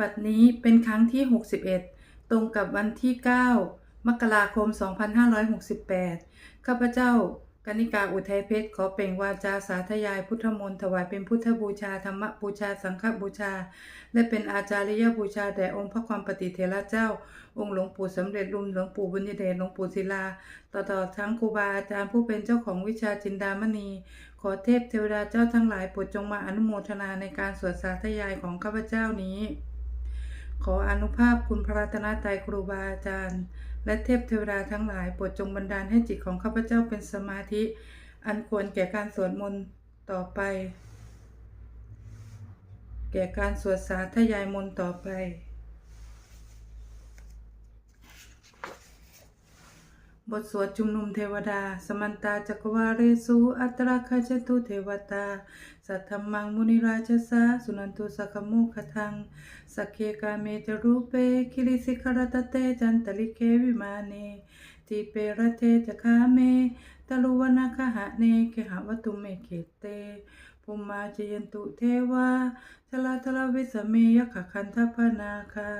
บัดนี้เป็นครั้งที่ 61 ตรงกับวันที่ 9 มกราคม 2568 ข้าพเจ้ากนิกาอุทัยเพชรขอเปล่งวาจาสาธยายพุทธมนต์ถวายเป็นพุทธบูชาธรรมบูชาสังฆบูชา และเป็นอาจาริยบูชาแด่องค์พระความปฏิเทระเจ้า องค์หลวงปู่สำเร็จรุมหลวงปู่บุญยเดชหลวงปู่ศิลา ต่อต่อทั้งครูบาอาจารย์ผู้เป็นเจ้าของวิชาจินดามณี ขอเทพเทวดาเจ้าทั้งหลายโปรดจงมาอนุโมทนาในการสวดสาธยายของข้าพเจ้านี้ ขออนุภาพคุณพระรัตนตรัยครูบาอาจารย์ และเทพเทวดาทั้งหลายโปรดจงบันดาลให้จิตของข้าพเจ้าเป็นสมาธิ อันควรแก่การสวดมนต์ต่อไป แก่การสวดสาธยายมนต์ต่อไป บทสวดชุมนุมเทวดา สมันตาจักวาเรสูอัตราคาชตุเทวตา สัทธมมังมุนิราชสาสุนันตุสักขมุขทังสักเคกาเมจรูเปคิริสิขรตเตจันตลิเกวิมาเนทีเปรเทจะคาเมตลุวนาคหะเนเคหวัตุเมเขเตภูมาจยันตุเทวาชลาทลาวิสเมยขคันทพนาคา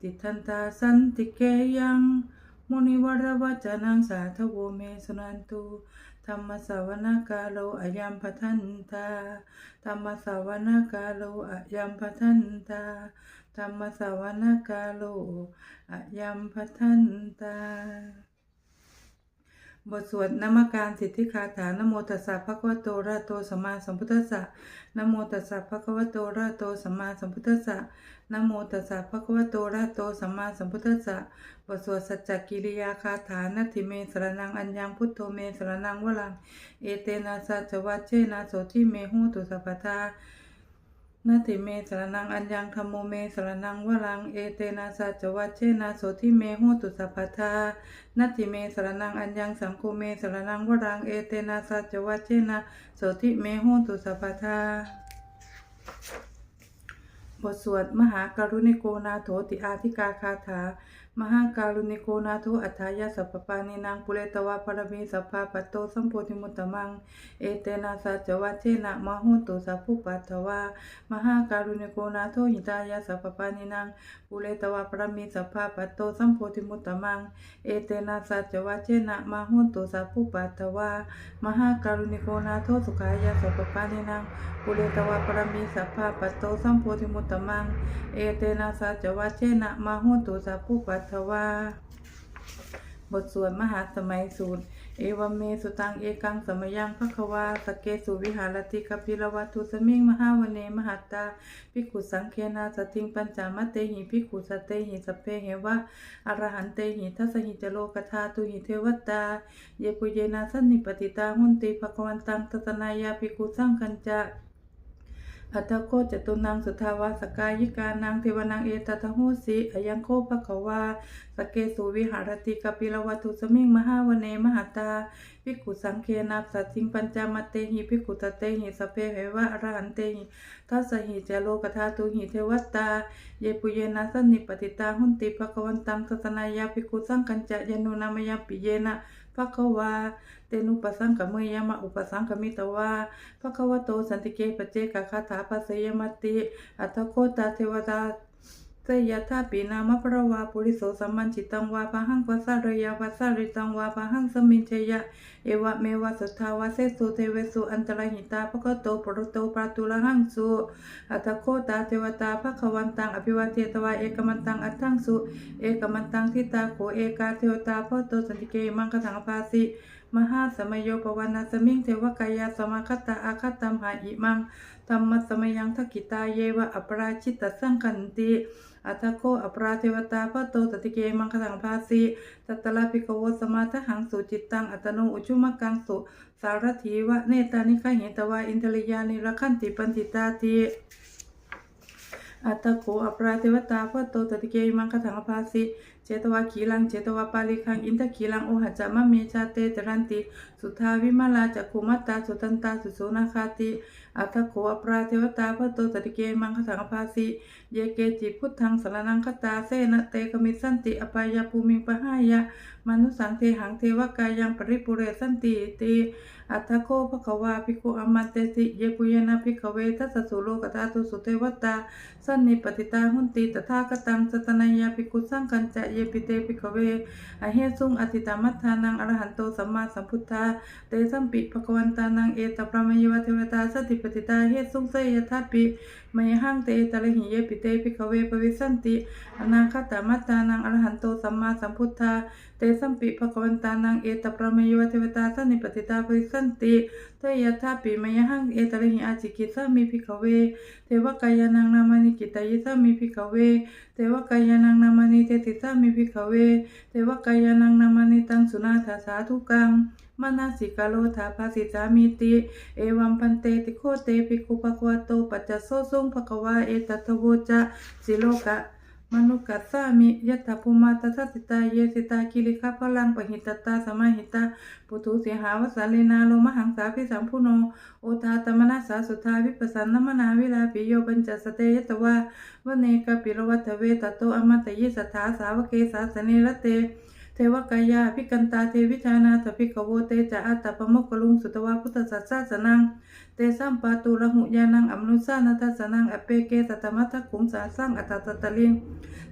ติทันตาสันติเกยัง มุนิวรวัจนังสาธโวเมสุนันตุธรรมสาวนากาโลอยัมปทันตาธรรมสาวนากาโลอยัมปทันตาธรรมสาวนากาโลอยัมปทันตา บทสวดนมการสิทธิคาถานโมตัสสะภะคะวะโตระโตสัมมาสัมพุทธัสสะนโมตัสสะภะคะวะโตระหะโตสัมมาสัมพุทธัสสะ นโมตัสสะภะคะวะโตอะระหะโตสัมมาสัมพุทธัสสะบทสวดสัจจกิริยาคาถานัตถิเมสรนังอัญญังพุทโธเมสรนังวรัง เอเตนะสัจวัชเชนะโสทิเมหูตุสัพพทานาติเมสรนังอัญญังธรรมโมเมสรนังวรังเอเตนะสัจวัชเชนะโสทิเมโหตุสัพพทานาติเมสรนังอัญญังสังโฆเมสรนังวรังเอเตนะสัจวัชเชนะโสทิเมโหตุสัพพทา บทสวดมหาการุณิโกนาโถติอาธิกาคาถา มหาการุณิโกนาโถอัฏฐายาสัพปานินางปุเรตวาปรมีสัพพาปัตโตสัมโพธิมุตตมัง เอเตนะสัจวัชเชนะมโหตุสัพพุปัตถวามหาการุณิโกนาโทหิตายาสัพปานินังปุเรตวาปรมีสัพพาปัตโตสัมโพธิมุตตมัง เอเตนะสัจวัชเชนะมโหตุสัพพุปัตถวามหาการุณิโกนาโทสุขายาสัพปานินังปุเรตวาปรมีสัพพาปัตโตสัมโพธิมุตตมัง เอเตนะสัจวัชเชนะมโหตุสัพพุปัตถวาบทสวดมหาสมัยสูตร เอวเมสุตังเอกังสมยังภควาสเกสุวิหารติกปิลวัตุสมิงมหาวเนมหัตตาภิกขุสังเคนาสติงปัญจามเตหิภิกขุสเตหิสเพเหวะอรหันเตหิทัสหิจโลกธาตุหิเทวตา เยปุเยนาสันนิปติตาหุนติภควันตังตตนายาภิกขุสังคัญจะ อัตถโคจตุนังสุทาวาสกายิกานังเทวนังเอตตะหูสีอายังโคภควาสเกสุวิหารติกปิลวัตุสมิงมหาวเนมหาตาภิกขุสังเคนัสสัจจิงปัญจามเตหิภิกขุตเตหิสเพเหวะอรหันเตหิทัสหิเจโลกธาตุหิเทวตา เยปุเยนะสันนิปติตาหุนติภควันตังตตนายาภิกขุสังกัญจะยานุนามยามปิเยนะภควา เตนุปสังกเมยามะอุปสังกมิตวาภควโตสันติเกปเจกคาถาปัสยมติอัตถโคตาเทวตาเตยะธาปีนามะพระวาปุริโสสัมมันจิตังวาปะหังปัสสะระยาปัสสะริตังวาปะหังสมินเชยะ เอวะเมวะสุทาวาเสสุเทเวสุอันตรหิตาภคโตปรุโตปาตุละหังสุอัตถโคตาเทวตาภควันตังอภิวาเทตวาเอกมันตังอัตถังสุ เอกมันตังทิตาโขเอกาเทวตาพโตสันติเกมังคถังภาสิ มหาสมโยปวานาสมิงเทวกายาสมาคตาอาคตัมหาอิมังธรรมสมยังทกิตาเยวะอปราชิตสังคันติอัตโคอปราเทวตาพโตตติเกมังคถังภาสิตัตตลาภิกขวสมาทหังสุจิตตังอัตโนอุจุมกังสุสารถีวะเนตานิคหิตวาอินทริยานิรคันติปันติตาติอัตโขอปราเทวตาพโตตติเกมังคถังภาสิ เจตวาขีลัง เจตวาปาลิคัง อินทขีลัง โอหัจามะเมชาเตจรันติ สุทาวิมาลาจักขุมัตตา สุตันตา สุโสนาคาติ อัตถโขอปราเทวตาพระโตตติเกมังคถังภาสิ เยเกจิพุทธังสรนังคตาเสนะเตกมิสันติอปายาภูมิปหายะมนุสังเทหังเทวกายังปริปุเรสันติติ อัตถโคภควาภิกขุอมัตเตติเยปุยนาภิกขเวทัสสุโลกตาตุสุเทวตาสันนิปติตาหุนติตถาคตังสตนายาภิกขุสังกัญจะเยปิเตภิกขเวอเหสุงอธิตามัทธานังอรหันโตสัมมาสัมพุทธาเตสัมปิภควันตานังเอตปรมยวเทวตาสติปติตาเหสุงเสยทัพปิมยหังเตตะระหิเยปิเตภิกขเวปวิสันติ อนาคตามัทธานังอรหันโตสัมมาสัมพุทธา เตสัมปิภควันตานังเอตปรมยวเทวตาสนิปติตาปวิสันติเตยทัพปิมยหังเอตระหิอาจิกิสามิภิกขเว เทวกายานังนามานิกิตายิสามิภิกขเว เทวกายานังนามานิเตติสามิภิกขเว เทวกายานังนามานิตังสุนาถาสาธุกัง มนาสิกาโลธาภาสิจามิติ เอวัมพันเตติโคเตปิคุปะควะโตปัจจโสสุงภควาเอตัทโวจะสิโลกะมนุกัสสามิยัตถภูมาตัสสิตาเยสิตาคิริคาพลังปหิตตาสมาหิตาปุถุเสหาวสาลีนาโลมหังสาพิสัมพุโนโอตาตมนาสาสุทาวิปัสสนนมนาวิลาปิโยปัญจสเตยตวาวเนกปิโรวัตเวตโตอมตะยิสถาสาวเกสาสเนรเต เทวกายาภิกันตาเทวิชานาถภิกขโวเตจะอัตตปมกกลุงสุตวาพุทธสัสสะสนัง เตสัมปาตุระหุยานังอมนุสานัตสนังอเปเกตตมัตถคุงสาสังอัตตตตลิง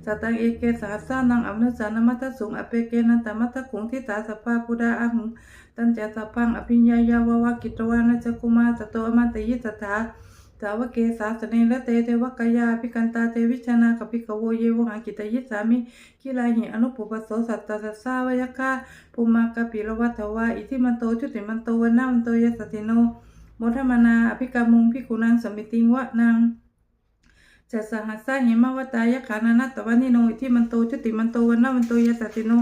สตังเอเกสาสานังอมนุสานมัตถสุงอเปเกนันตมัตถคุงทิตาสปาปุดาอังตันเจตพังอภิญญายาววากิตวานัจกุมาตโตอมันตยิสถา สาวเกสาสเนละเตเทวกายาภิกันตาเทวิชนาคภิกโวเยวหากิตยิสามิกิลาหิอนุปุปโสสัตตสัสสาวยคาภูมากปิรวัตวาอิทิมันโตจุติมันโตวันนามันโตยสติโนโมทมนาอภิกามุงพิกุนังสมิติงวะนาง จะสหัสสะหิมาวตายขานานัตตวันิโนอิทิมันโตจุติมันโตวันนามันโตยสติโน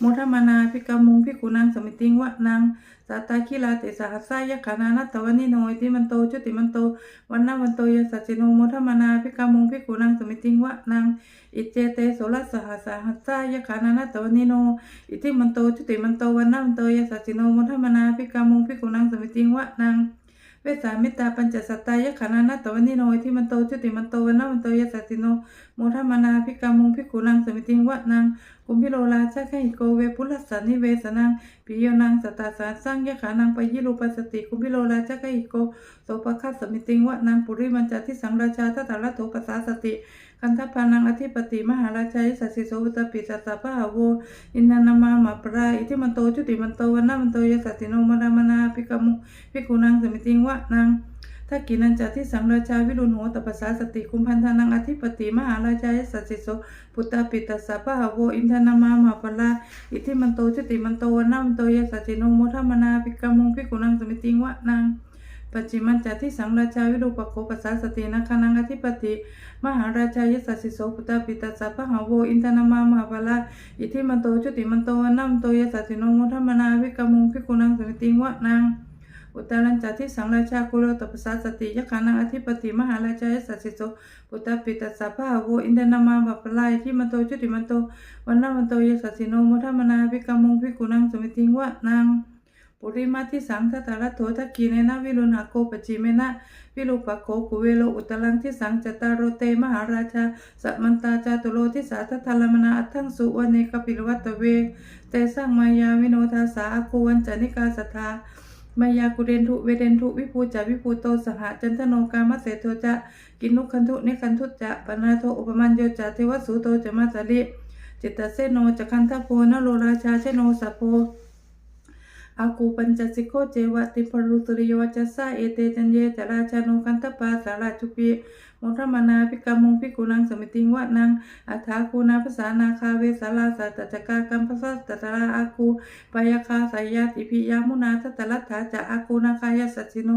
โมทมานาภิกามุงภิกุนังสมิติงวะนางสัตาคิลาเตสหัสสะยะขานานัตตวันิโนอิทิมันโตจุติมันโตวันนาวันโตยสติโนโมทมานาภิกามุงภิกุนังสมิติงวะนางอิเจเตโสรสหัสสหัสสะยะขานานัตตวันิโนอิทิมันโตจุติมันโตวันนาวันโตยสติโนโมทมานาภิกามุงภิกุนังสมิติงวะนาง เวสามิตาปัญจสัตตายะขานานาตวันนิโนยที่มันโตจุติมันโตวันนามันโตยสัตติโนโมทมานาภิกามุงภิกขุนังสมิติงวะนางกุมพิโลลาชะไคโกเวปุลสันนิเวสนังปิโยนังสตาสาสร้างยะขานังปยิรูปสติกุมพิโลลาชะไคโกโสปะคัสสมิติงวะนางปุริมันจทิสังราชาทัตตาลโทปสาสติ คันทพานังอธิปติมหาราชายสัสสิโสุตปิสัสสะพะหาวอินนานามามาปรายอิทิมันโตจุติมันโตวันนามันโตยสัตติโนมรามนาภิกามุภิกขุนังสมิติงวะนางถ้ากินันจาที่สังราชาวิรุณโหตปัสสาสติคุมพันธานังอธิปติมหาราชายสัสสิโสพุตตาปิตัสสะพะหาวอินทนามามาปลาอิทิมันโตจุติมันโตวันนามันโตยสัจจิโนโมทัมนาภิกามุภิกขุนังสมิติงวะนาง ปัจจิมันจาที่สังราชาวิรูปโคปัสสาสตินาคานังอธิปติมหาราชายสัสสิโสพุตตาปิตัสสะพะหาโวอินทนามามหาปลาอิทิมันโตจุติมันโตวันนามันโตยสัจจิโนมทัมนาภิกมุงภิกุนังสมิติงวะนางอุตารัญจาที่สังราชากุโลตปสาสติยขานังอธิปติมหาราชายสัสสิโสปุตตปิตัสสะพะหาโวอินทนามาบัปปลายที่มันโตจุติมันโตวันนามันโตยสัสสิโนมทัมนาภิกมุงภิกุนังสมิติงวะนาง ปุริมาที่สังทัตตาลโถทักกีเนนะวิรุณหาโกปจิเมนะวิรูปโคกุเวโลอุตลังที่สังจตารโรเตมหาราชาสัมมันตาจาตุโลที่สาทัทธลมนาอัตถังสุวเนกปิลวัตเวเตสังมายาวิโนทาสาอาคูวันจนิกาสทามายากุเรนทุเวเดนทุวิภูจาวิภูโตสหจันทโนกามเสโทจะกินุคันทุนิคันทุจะปนาโทอุปมันโยจะเทวสุโตจะมาสลิจิตตเสโนจะคันทโพนโลราชาเชโนสัโพ อากูปัญจสิโกเจวะติปรุตุริโยจัสสะเอเตจันเยจราชานุคันตปาสาราจุปีมุทมนาภิกามุงภิกุนังสมิติงวะนังอัฐาคูนาภาษานาคาเวสาลาสัตตจักากัมภาษาตตราอาคูปายาคาสายาติพิยามุนาทัตตลัตถาจะอาคูนาคายสัจจิโน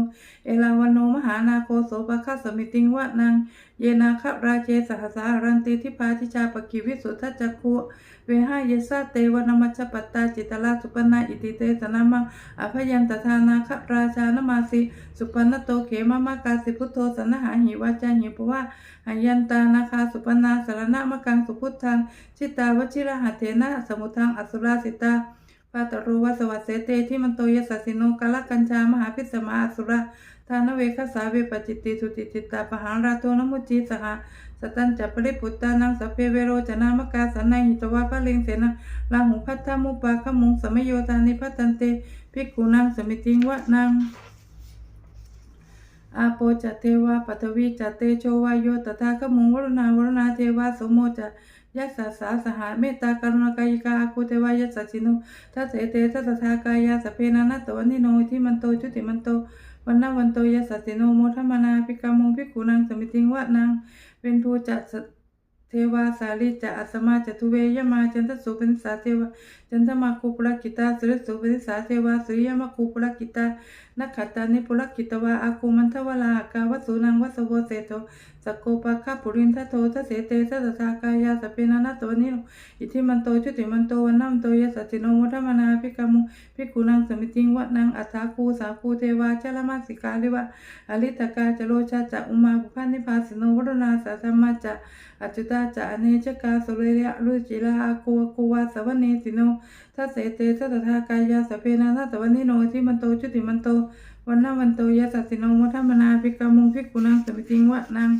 เอลาวันโนมหานาโคโสปะคะสมิติงวะนัง เยนาคราเจสหสารันติทิพาทิชาปกิวิสุทธจักขุ เวหาเยสะเตวนามัชปัตตาจิตลาสุปนาอิติเตสนามังอภยันตทานาคราชานมาสิสุปนโตเขมามากาสิพุทโธสนหาหิวาจาหิปวะหายันตานาคาสุปนาสารณะมะกังสุพุทธังชิตาวชิระหะเทนะสมุทังอสุราสิตาปาตโรวสวัสเสเตที่มันโตยสัสิโนกาลกัญชามหาพิสมาอสุระทานเวคสาเวปจิตติสุติจิตตาปหาราโตนมุจีสห สตันจัปริปุตตานังสพเพเวโรจนามกาสันในหิตวาพระเลงเสนะลาหุพัทธามุปาขมุงสมโยตานิพัตันเตภิกขุนังสมิติงวะนังอาโปจะเทวาปัทวีจะเตโชวายโยตถาคมุงวรุณาวรุณาเทวาสมโมจะยัสสะสาสหาเมตตากรุณากายิกาอาคุเทวายัสสะชิโนทัสเสเตทัสสะทากายาสเพนานัตตวันนิโนทิมันโตจุติมันโต วันนาวันโตยัสสิโนโมทัมมนาภิกขามงพิกุนังสมิติงวะนังเวนทูจะเทวาสาลิจะอัสมาจะทุเวยมาจันทสุเป็นสาเทวา จันทมาคุปลกิตาสุริสุเป็นสาเทวาสุริยมาคุปลกิตานักขัตานิปุระกิตวาอาคูมันทวลาหากาวสุนังวัสโวเสโตสกโกปะคาปุรินทโททะเสเตสะตถากายาสเปนานาโตนิโนอิทิมันโตจุติมันโตวันนัมโตยสัจจิโนมุทมนาภิกามุภิกุนังสมิติงวะนังอัฏฐาคูสาคูเทวาจลมาสิกาลิวะอลิตกาจโลชาจะอุมาภุพันิพาสิโนวรุณาสัทธมาจะอจุตาจะอเนจกาสุเรยะลุจิลาอาคูอาคูวาสวเนสิโนทัสเสเตสะตถากายาสเปนานาโตนิโนอิทิมันโตจุติมันโตวันนาวันโตยะสัสสิโนมทัมมนาภิกขามุงภิกขุนังสมิติงวะนัง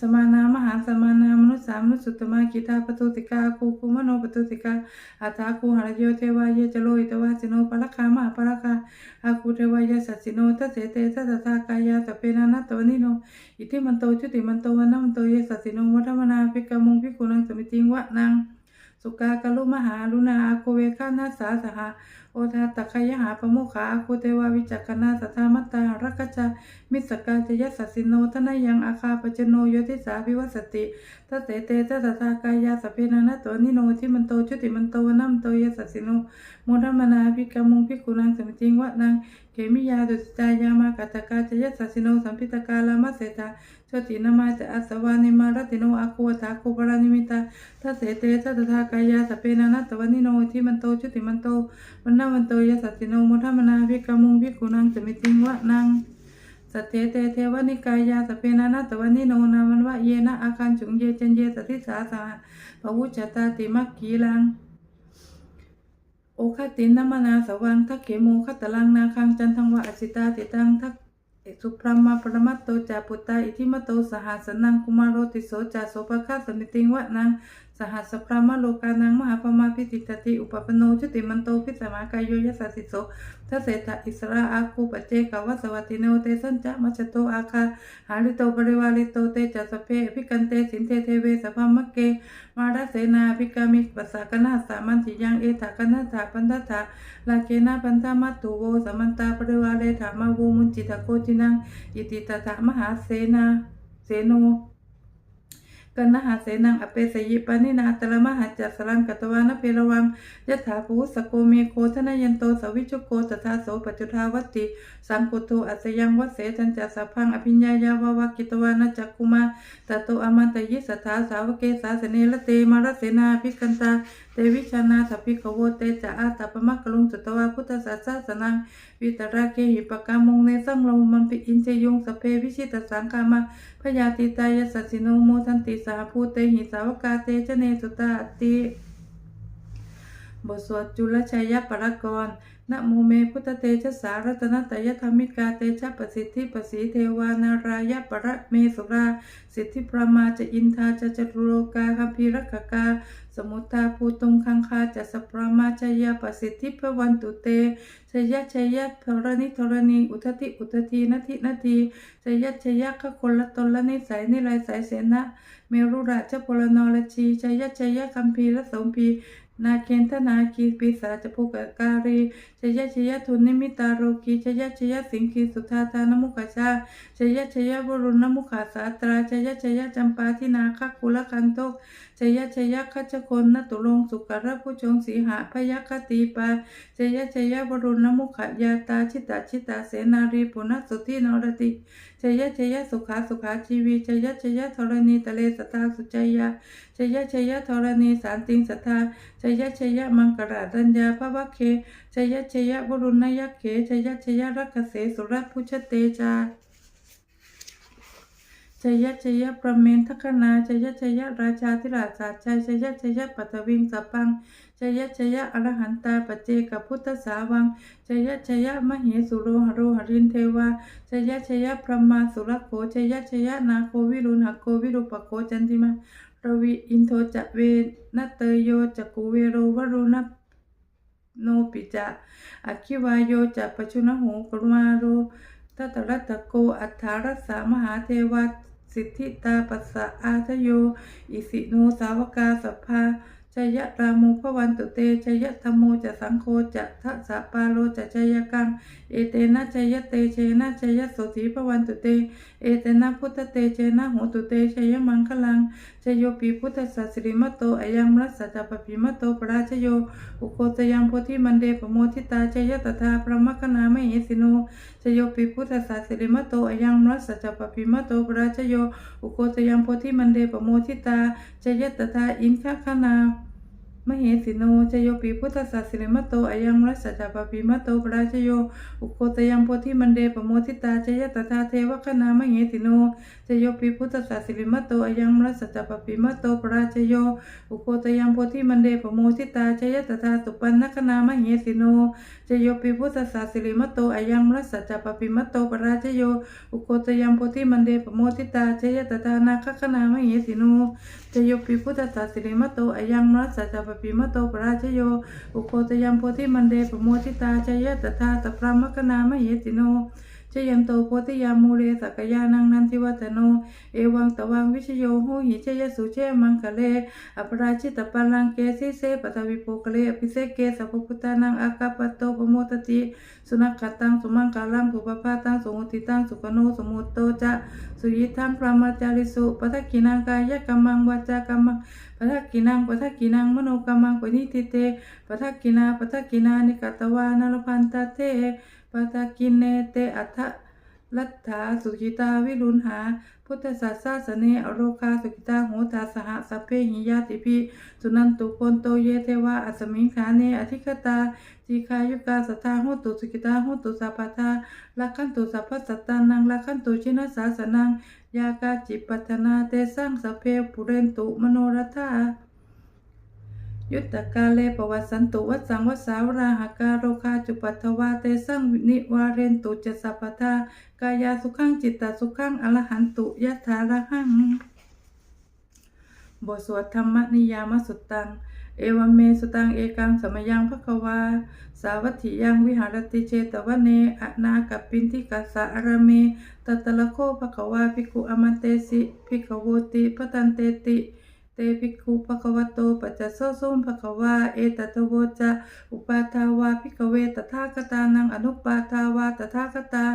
สมานามหาสมานามนุสสามนุสสุตตมากิตาปตุติกาคูคุมโนปตุติกาอัตถาคูหรโยเทวายะจโลอิตวาสิโนปะละคามาปะละคาอาคูเทวายะสัสสิโนทัสเสเตทัสสะทากายาสเปนานัตตวนิโนอิติมันโตจุติมันโตวันนาวันโตยะสัสสิโนมทัมมนาภิกขามุงภิกขุนังสมิติงวะนัง สุกากะลุมหาลุนาอาโคเวคานาสาสหา โอทาตคยหาปะโมขาอาโคเทวาวิจักขนาสัทธามตารักจามิสกาจยสสสิโนทนายังอาคาปจโนโยติสาภิวสติทัสเตเตทัสสะทากายาสเพนานะตัวนิโนทิมันโตจุติมันโตนัมโตยสสสิโนโมทัมมนาภิกขมุงภิกขุนังสมิจิงวะนังเขมิยาดุสตายามากัตกาจยสสสิโนสัมพิตกาลามัสเสตาชตินามาจะอัสวานิมารติโนอาคูวตาคูปรานิมิตาทัสเสเตทัสสะทากายาสเพนานัตตวันิโนทิมันโตจุติมันโตวันนวันโตยสัสสิโนโมทัมมนาภิกมุงภิกขุนังสมิติงวะนังสัทเทเตเทวนิกายาสเพนานัตวันิโนนาวันวะเยนะอาคันจุงเยจันเยสติสาสาภวุจตาติมักขีลังโอคตินนมนาสวังทักเขโมคัตตลังนาคังจันทังวะอสิตาติตังทักสุพรมาปรมัตโตจาปุตตาอิทิมโตสหัสนังกุมารโรติโสจาโสภคาสมิติงวะนัง สหัสพรหมโลกานังมหาปมาพิติตติอุปปโนจุติมันโตพิสมากายโยยสัสสิโสทัสเสตอิสระอาคูปเจกวัสวัติโนเตสัญจะมัจจโตอาคาหาลิโตปริวาลิโตเตจัสสเพพิกันเตสินเทเทเวสภามเก มาราเสนาภิกามิปัสสะกนาสามันติยังเอถากนาถาปันทถาลาเกนาปันธามัตตุโวสมันตาปริวาเลถามาโวมุนจิตาโกจินังอิติตถามหาเสนาเสโน กันนหาเสนังอเปสยิปานินาตละมหาจัสรังกตวานเพรวังยถาภูสโกเมโคทนยันโตสวิชุโกตถาโสปัจจุทาวัติ สังกุโทอัสยังวัเสจันจัสพังอภิญญายาววากิตวานะจักคุมาตโตอมันตยิสถาสาวเกสาสเนลเตมารเสนาภิกันตา เตวิชานาสัพพิขโวเตจะอาตาปมะกลุงสุตวาพุทธศาสสนังวิตราเกหิปกามงเนสังลมมันปิอินเจยงสเพวิชิตสังกามาพยาติตายสัสิโนโมทันติสาภูเตหิสาวกาเตชเนสุตาติบทสวดจุลชัยปรกรนะโมเมพุทธเตชะสารัตนตยธรรมิกาเตชะประสิทธิประสีเทวานารายะประเมสุรา สิทธิพระมาจะอินทาจะจตุโลกาคัมภีรกกา สมุทาภูตุงคังคาจะสปรามาชยาประสิทธิพระวันตุเตชยะชยะธรณิธรณีอุทติอุทตีนาทินาทีชยะชยะขคนละตนละนิสัยนิไรสายเสนะเมรุราชพลนรชีชยะชยะคัมภีรสมภีนาเคนทนาคีปิสาจภูกการี ชยชยทุนนิมิตาโรกีชยชยสิงคีสุธาทานมุขชาชยชยวรุณมุขาสาตราชยชยจำปาทินาคกุลคันโตชยชยคัจคนนตุลงสุกรผู้ชงสีหะพยคติปาชยชยวรุณมุขยาตาชิตาชิตาเสนารีปุณสุทินรติชยชยสุขาสุขาชีวีชยชยธรณีตะเลสตาสุจยาชยชยธรณีสารติงสัทธาชยชยมังกราดัญญาภวะเค ชยชยบุรุณยักเขชยชยรักเกษสุรพุชเตจาชยชยประเมนทัคนาชยชยราชาธิราชาชัยชยชยปัตวิงสปังชยชยอรหันตาปเจกพุทธสาวังชยชยมเหสุโรหโรหรินเทวาชยชยพระมาสุรโขชยชยนาโควิรุณหโกวิรุปโคจันติมาระวิอินโทจะเวนัตเตโยจักกุเวโรวรุณ โนปิจะอคิวายโยจะปชุนหูกรุมาโรทัตตรัตโกอัฏฐารัสสามหาเทวาสิทธิตาปัสสะอาทโย อิสิโนสาวกาสัพพาชยะรามูพวันตุเตชยะธรรมโมจะสังโฆจะทัสสะปาโลจะชยกังเอเตนะชยเตเชนะชยโสธีพวันตุเต เอเตนะพุทธเตเชนะโหตุเตชยมังคลังชโยปีพุทธสัสริมตโตอายังมรัสสะจปปิมตโตปราชโย อุโคตยังโพธิมันเดปโมทิตาชยตถาพระมคณามเหสิโนชโยปีพุทธสัสริมตโตอายังมรัสสะจปปิมตโตปราชโย อุโคตยังโพธิมันเดปโมทิตาชยตถาอินทคณา มเหสิโนชโยปีพุทธสัสสิริมตโตอายังรัสสะจปปิมตโตปราชโย อุโคตยังโพธิมันเดปโมทิตาชยตถาเทวคณามเหสิโนชโยปีพุทธสัสสิริมตโตอายังรัสสะจปปิมตโตปราชโย อุโคตยังโพธิมันเดปโมทิตาชยตถาสุปันนคณามเหสิโนชโยปีพุทธสัสสิริมตโตอายังรัสสะจปปิมตโตปราชโย อุโคตยังโพธิมันเดปโมทิตาชยตถานาคคณามเหสิโนช โยปีพุทธสัสสิริมตโตอายังรัสสะจปปิมตโตปราชโย อุโคตยังโพธิมันเดปโมทิตาชยตถาตพรามกนามเหติโน ชยันโตโพธิยามูเรสักยานังนันทิวัตโน เอวังตวังวิชโยโหหิเชยสุเชมังคะเลอปราชิตปาลังเกสิเสปทวิโปกเลอภิเสกเกสัพพุตานังอากาปโตปโมตติสุนักขตังสุมังกาลังสุปปาตังสุมุติตังสุกโนสมุตโตจะสุยิทังพระมาจาริสุปทักขินังกายกัมมังวาจากัมมังปทักขินังปทักขินังมโนกัมมังปนิทิเตปทักขินาปทักขินานิกตวานรพันตเต ปทักขินเนเตอัฏฐลัทธาสุขิตาวิรุณหา พุทธศาสสเนอโรคาสุขิตาโหตาสหสัพเพหิยาติพิสุนันตุโกนโตเยเทวาอัสมิงคาเนอธิคตาจีคายุกาสัทธาโหตุสุขิตาโหตุสัพพทาลักขันตุสัพพสัตตานังลักขันตุชินาสาสนังยากาจิปัตนาเตสังสัพเพปุเรนตุมโนรธา ยุตตกาเลปวัสสันตุวัสังวสาวราหกาโรคาจุปัทวาเตสังนิวาเรนตุจสัพทากายาสุขังจิตตสุขังอรหันตุยะถาระหังบทสวดธรรมนิยามสุตตัง เอวเมสุตังเอกังสมยังภควา สาวัตถิยังวิหารติเจตวเนอนากับปินทิกัสะอระเมตตะละโคภควาภิกุอมันเตสิภิกขโวติพตันเตติ เตภิกขุภควโตปัจจโสสุมภควาเอตตโวจะอุปาทาวาภิกเวตถาคตานังอนุปาทาวาตถาคตา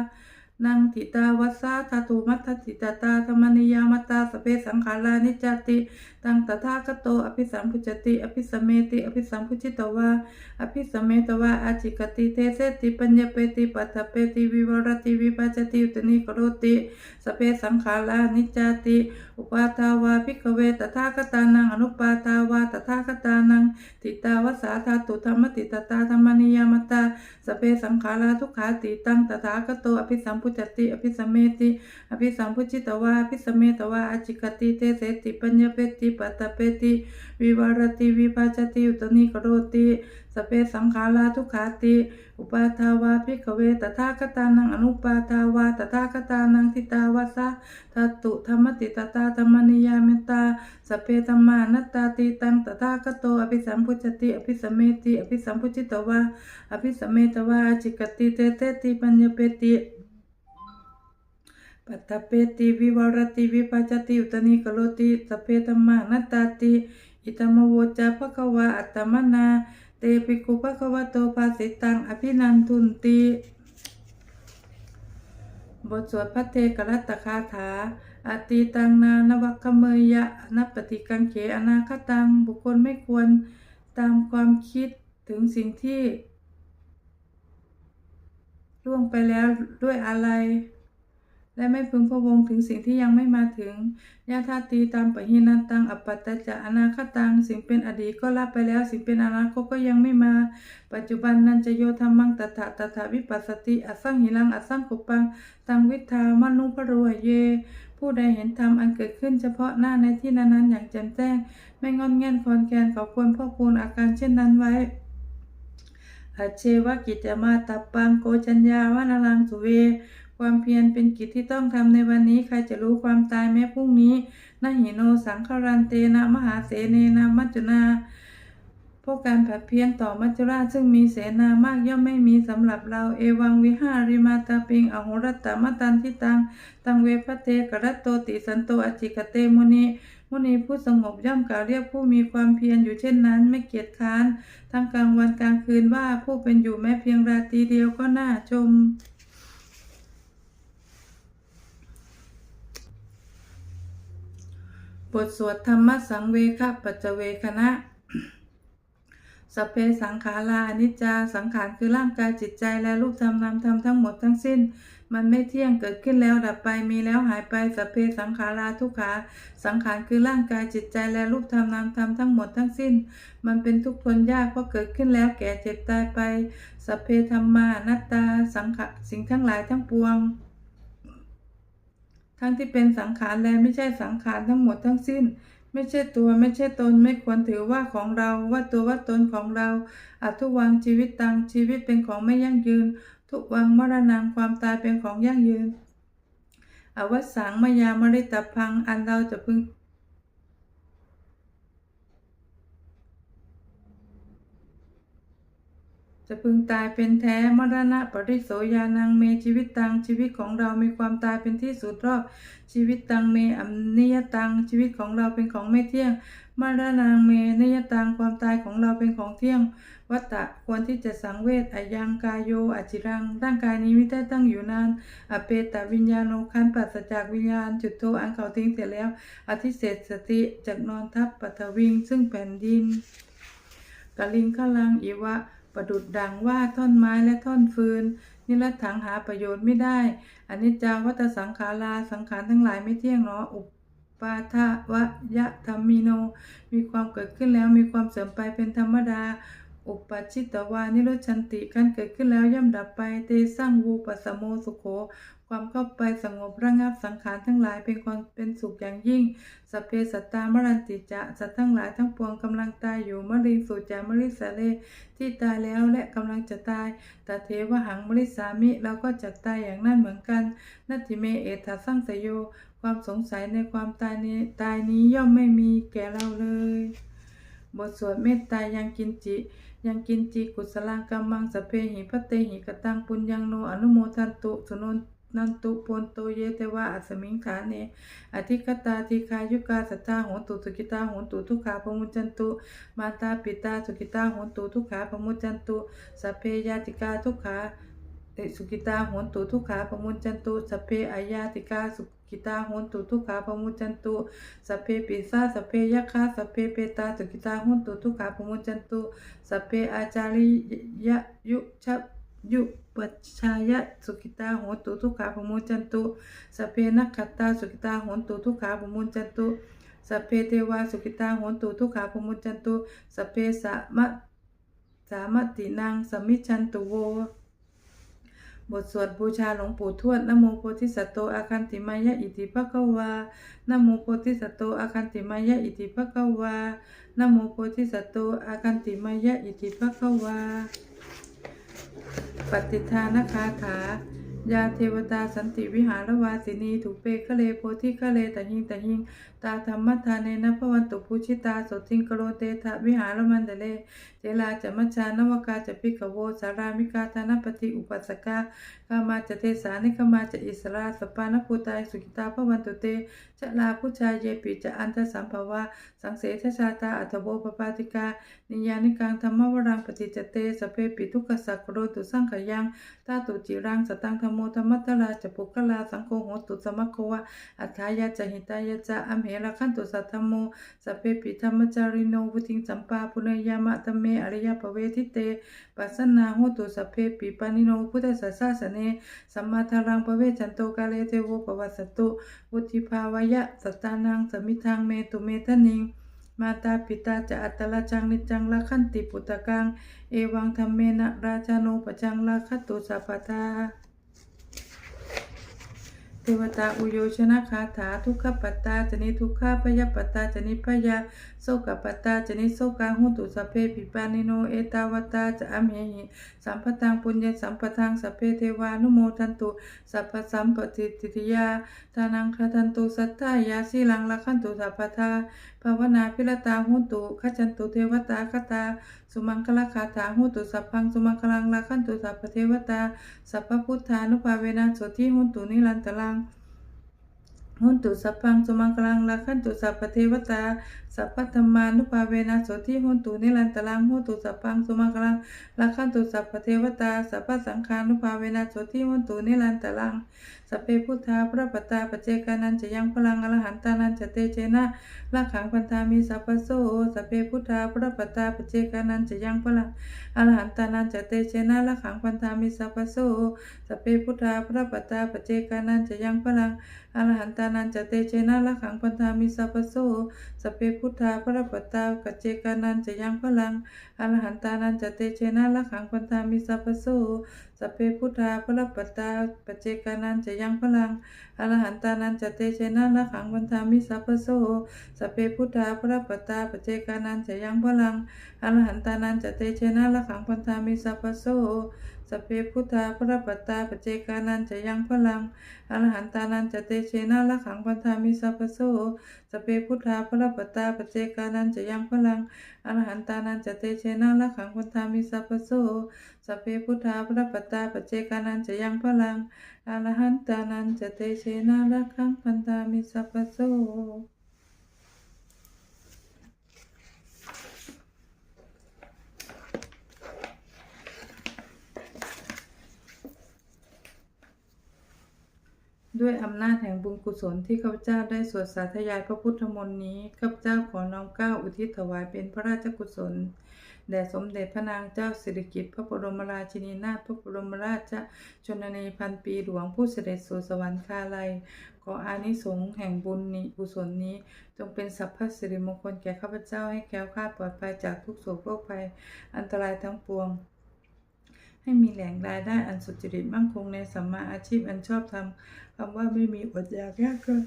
นังติตาวัสสาทาตุมัตติตตาธรรมนิยามตาสเปสังขารานิจติตังตถาคโตอภิสัมพุจติ อภิสมเมติ อภิสัมพุจิตวาอภิสมเมตวาอาจิกติเทเสติปัญญเปติปัตเปติวิวรติวิปัจติอุตนิกโรติสเปสังขารานิจจติอุปาทาวาภิกเวตถาคตานังอนุปาทาวาตถาคตานังติตาวสาธาตุธรรมติตตาธรรมนิยามตาสเปสังขาราทุกขาติตังตถาคโตอภิสัมพุจติอภิสมเมติ อภิสัมพุจิตวาอภิสมเมตวาอาจิกติเทเสติปัญญเปติปัตตเปติวิวรติวิปัจจติอุตนิกโรติสเปสังขาราทุขาติ อุปาทาวาภิกขเวตถาคตานังอนุปาทาวาตถาคตานังทิตาวาสะทัตตุธรรมติตตาธรรมนิยามิตาสเพธรรมานัตตาติตังตถาคโตอภิสัมพุจติอภิสมเมติอภิสัมพุจิตวาอภิสเมตวาอจิกติเตเตติปัญญเปติ ตตเปติวิวรติวิปัจจติอุตนิกโรติสเพธรรมานัตตาติอิตมโวจาภควาอัตมนาเตปิกุภควโตภาสิตังอภินันทุนติบทสวดพระเทกรัตคาถาอติตังนานวัคคเมยะนัปปติกังเขอนาคตัง บุคคลไม่ควรตามความคิดถึงสิ่งที่ล่วงไปแล้วด้วยอะไร และไม่พึงพะวงถึงสิ่งที่ยังไม่มาถึงยาธาตีตามปหินันตังอปปัตตจะอนาคตัง สิ่งเป็นอดีตก็รับไปแล้ว สิ่งเป็นอนาคตก็ยังไม่มา ปัจจุบันนันจะโยธรรมังตถะตถาวิปัสสติ อสังหิรัง อสังกุปัง ตังวิทามนุพโรหเย ผู้ใดเห็นธรรมอันเกิดขึ้นเฉพาะหน้าในที่นั้นๆอย่างแจ่มแจ้ง ไม่งอนแง่นคอนแกนเขาควรพ่อคูณอาการเช่นนั้นไว้อาเชวกิจมาตับปังโกจัญญาวานารังสุเว ความเพียรเป็นกิจที่ต้องทำในวันนี้ ใครจะรู้ความตายแม้พรุ่งนี้นาหิโนสังคารันเตนะมหาเสเนนะมัจจุนาพราะการผัดเพี้ยนต่อมัจจุราชซึ่งมีเสนามากย่อมไม่มีสำหรับเราเอวังวิหาริมาตาปิงอโหรัตตมตันทิตัง ตังเวพเตกรัตโตติสันโตอจิกเตมุนีมุนีผู้สงบย่อมกล่าวเรียกผู้มีความเพียรอยู่เช่นนั้น ไม่เกียจค้านทั้งกลางวันกลางคืนว่าผู้เป็นอยู่แม้เพียงราตรีเดียวก็น่าชม บทสวดธรรมสังเวคปัจเวคณะสเพสังขาราอนิจจาสังขารคือร่างกายจิตใจและรูปธรรมนามธรรมทั้งหมดทั้งสิ้น มันไม่เที่ยงเกิดขึ้นแล้วดับไปมีแล้วหายไปสเพสังขาราทุกขาสังขารคือร่างกายจิตใจและรูปธรรมนามธรรมทั้งหมดทั้งสิ้น มันเป็นทุกข์ทนยากเพราะเกิดขึ้นแล้วแก่เจ็บตายไปสเพธรรมานัตตาสังขสิ่งทั้งหลายทั้งปวง ทั้งที่เป็นสังขารและไม่ใช่สังขารทั้งหมดทั้งสิ้น ไม่ใช่ตัวไม่ใช่ตนไม่ควรถือว่าของเราว่าตัวว่าตนของเราอาทุวังชีวิตตังชีวิตเป็นของไม่ยั่งยืน ทุกวังมรณงความตายเป็นของยั่งยืนอวสังมายามริตพังอันเราจะพึง จะพึงตายเป็นแท้ มรณะปริโสยานังเมชีวิตตังชีวิตของเรามีความตายเป็นที่สุดรอบชีวิตตังเมอัมนิยตังชีวิตของเราเป็นของไม่เที่ยงมรณังเมนิยตังความตายของเราเป็นของเที่ยง วัตตะควรที่จะสังเวชอายังกายโยอจิรัง ร่างกายนี้ไม่ได้ตั้งอยู่นาน อเปตวิญญาโนคันปราศจากวิญญาณ จุดโทอันเขาทิ้งเสร็จแล้ว อธิเศษสติจากนอนทับปัทวิงซึ่งแผ่นดินกลิงขลังอีวะ ประดุดดังว่าท่อนไม้และท่อนฟืน นิรัตถังหาประโยชน์ไม่ได้อนิจจาวัตสังขาราสังขารทั้งหลายไม่เที่ยงเนาะอุปาทวะยะธรรมิโน มีความเกิดขึ้นแล้วมีความเสื่อมไปเป็นธรรมดา อุปจิตวานิโรชันติการเกิดขึ้นแล้วย่อมดับไปเตสร้างวูปัสโมสุโข ความเข้าไปสงบระงับสังขารทั้งหลายเป็นความเป็นสุขอย่างยิ่งสเพสัตตามรันติจะสัตว์ทั้งหลายทั้งปวงกำลังตายอยู่มะริงสุจามริสาเลที่ตายแล้วและกำลังจะตายแตาเทวหังมริสามิเราก็จะตายอย่างนั้นเหมือนกันนัตถิเมเอตาสร้างสยโยความสงสัยในความตายนี้ตายนี้ย่อมไม่มีแก่เราเลย บทสวดเมตตายังกินจิ ยังกินจิกุศลังกัมมังสเพหิพเตหิกตังปุญญังโนอนุโมทันตุสุนนนันตุปนโตเยเตวะอัสมิงขาเนอธิกตาธิคายุกาสัทธาหนตุสุกิตาหนตุทุกขาปมุจันตุมาตาปิตาสุกิตาหนตุทุกขาปมุจันตุสเพยาติกาทุกขาสุกิตาหนตุทุกขาปมุจันตุสเพอายาติกาสุ กิตาโหนตุทุกขาปมุจันตุสเพปิสาสเพยัคาสเพเปตาสุกิตาโหนตุทุกขาปมุจันตุสเพอาจาริยะยุชะยุปัชชายะสุกิตาโหนตุทุกขาปมุจันตุสเพนักขัตตาสุกิตาโหนตุทุกขาปมุจันตุสเพเทวาสุกิตาโหนตุทุกขาปมุจันตุสเพสามะสามตินังสมิจฉันตุโว บทสวดบูชาหลวงปู่ทวดนโมโพธิสัตโตอาคันติมายะอิติภะคะวานโมโพธิสัตโตอาคันติมายะอิติภะคะวานโมโพธิสัตโตอาคันติมายะอิติภะคะวา ปฏิทานคาถายาเทวตาสันติวิหารวาสินีถูกเปคะเลโพธิคะเลตะหิงตะหิง ตาธรรมทานเนนะพวันตุภูชิตาโสติงกโรเตทะวิหารมันเดเลเจลาจะมัจจานวกาจะพิกโวสารามิกาธานปฏิอุปัสสกากามาจะเทสานิกามาจะอิสราสปานภูตายสุกิตาพะวันตุเตชะลาพุชายเยปิจะอันตสัมภวาสังเสชชาตาอัตโบปปาติกา นิยานิกังธรรมวรังปฏิจเตสเพปิทุกขสักโรตุสังขยังตาตุจิรังสตังธรรมโมธรรมัตตราจะปุกลาสังโฆโหตุสมัคโควะอัฏฐายาจะหิตายาจะอัมเหระขันตุสัทธโมสเพปิธรรมจาริโนวุติงสัมปาปุเนยามะตเมอริยปเวทิเต ปัสสนาโหตุสเพปิปานิโนพุทธสัสสะเน สัมมาทารังปเวจันโตกาเลเทโวปวัสสตุวุติภาวยะสตตานังสมิทังเมตุเมทนิงมาตาปิตาจะอัตตลจังนิจังละขันติปุตตะกัง เอวังธรรมเมนะราชาโนปจังละคัตตุสัพพทาเทวตาอุโยชนะคาถาทุกขปัตตาจนิทุกขพยปัตตาจนิพยาปัตตาจนิพเพปิปา นิโนเอตาวตาจะอเมหิสัมปตังปุญญสัมปทังสพเพเทวานุโมทันตุสัพพสัมปติติยาทานังคทันตุสัทธายาสีลังละขันตุสัพพทาภาวนาพิรตาหุตุขจันตุเทวตาคตาสุมังคลคาถาหุตุสัพพังสุมังคลังลาคันตุสัพพเทวตาสัพพพุทธานุภาเวนะโสทิหุตุนิรันตลัง หุนตุสัพพังสุมังคลังลาคันตุสัพพเทวตา สัพพธรรมานุภาเวนะโสทิหุนตุนิรันตลังหุนตุสัพพังสุมังคลังลาคันตุสัพพเทวตา สัพพสังฆานุภาเวนะโสทิหุนตุนิรันตลัง สัพเพพุทธาพระปตาปเจกานันจะยังพลังอรหันตานันจะเตเจนะละขังพันธามิสัพพโสสพเพพุทธาพระปตาปเจกานันจะยังพลังอรหันตานันจะเตเจนะละขังพันธามิสัพพโสสพเพพุทธาพระปตาปเจกานันจะยังพลังอรหันตานันจะเตเจนะละขังพันธามิสัพพโสสเพพุทธาพระปตตาปเจกานันจะยังพลังอรหันตานันจะเตเจนะละขังพันธามิสัพพโสสเพพุทธาพระปตาปเจกานันจะยังพลังอรหันตานันจะเตเชนะละขังวันธามิสัพพโสสเพพุทธาพระปตาปเจกานันจะยังพลังอรหันตานันจะเตเชนะละขังวันธามิสัพพโส สพเพพุทธาพระปัตตาปเจกานันจะยังพลังอรหันตานันจะเตเชนะละขังวันธามิสัพโสสพเพพุทธาพระปัตตาปเจกานันจะยังพลังอรหันตานันจะเตเชนะละขังวันธามิสัพโสสัพเพพุทธาพระปัตตาปเจกานันจะยังพลังอรหันตานันจะเตเชนะระคังพันธามิสัพพโส ด้วยอำนาจแห่งบุญกุศลที่ข้าพเจ้าได้สวดสาธยายพระพุทธมนต์นี้ข้าพเจ้าขอน้อมเกล้าอุทิศถวายเป็นพระราชกุศลแด่สมเด็จพระนางเจ้าสิริกิติ์พระบรมราชินีนาถพระบรมราชชนนีพันปีหลวงผู้เสด็จสู่สวรรคาลัย ขออานิสงส์แห่งบุญนี้กุศลนี้ จงเป็นสัพพสิริมงคลแก่ข้าพเจ้าให้แคล้วคลาดปลอดภัยจากทุกโศกโรคภัยอันตรายทั้งปวง ให้มีแหล่งรายได้อันสุจริตมั่งคงในสัมมาอาชีพอันชอบธรรมคำว่าไม่มีอดอยากยากเกิน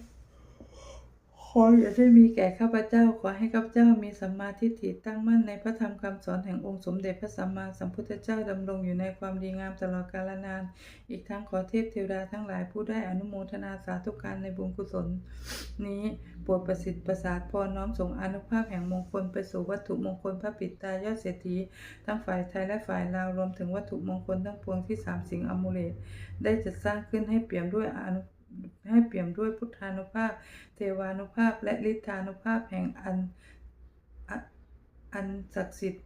ขออย่าได้มีแก่ข้าพเจ้า ขอให้ข้าพเจ้ามีสัมมาทิฏฐิตั้งมั่นในพระธรรมคำสอนแห่งองค์สมเด็จพระสัมมาสัมพุทธเจ้าดำรงอยู่ในความดีงามตลอดกาลนาน อีกทั้งขอเทพเทวดาทั้งหลายผู้ได้อนุโมทนาสาธุการในบุญกุศล นี้ปรดประสิทธิ์ประสาทพรน้อมส่งอนุภาพแห่งมงคลไปสู่วัตถุมงคลพระปิดตายอดเศรษฐีทั้งฝ่ายไทยและฝ่ายลาวรวมถึงวัตถุมงคลทั้งปวงที่สามสิ่งอมูเลตได้จัดสร้างขึ้นให้เปี่ยมด้วยอนุ ให้เปี่ยมด้วยพุทธานุภาพ เทวานุภาพ และฤทธานุภาพแห่งอันอันศักดิ์สิทธิ์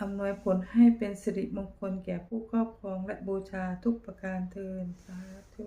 อำนวยผลให้เป็นสิริมงคลแก่ผู้ครอบครองและบูชาทุกประการเทินสาธุ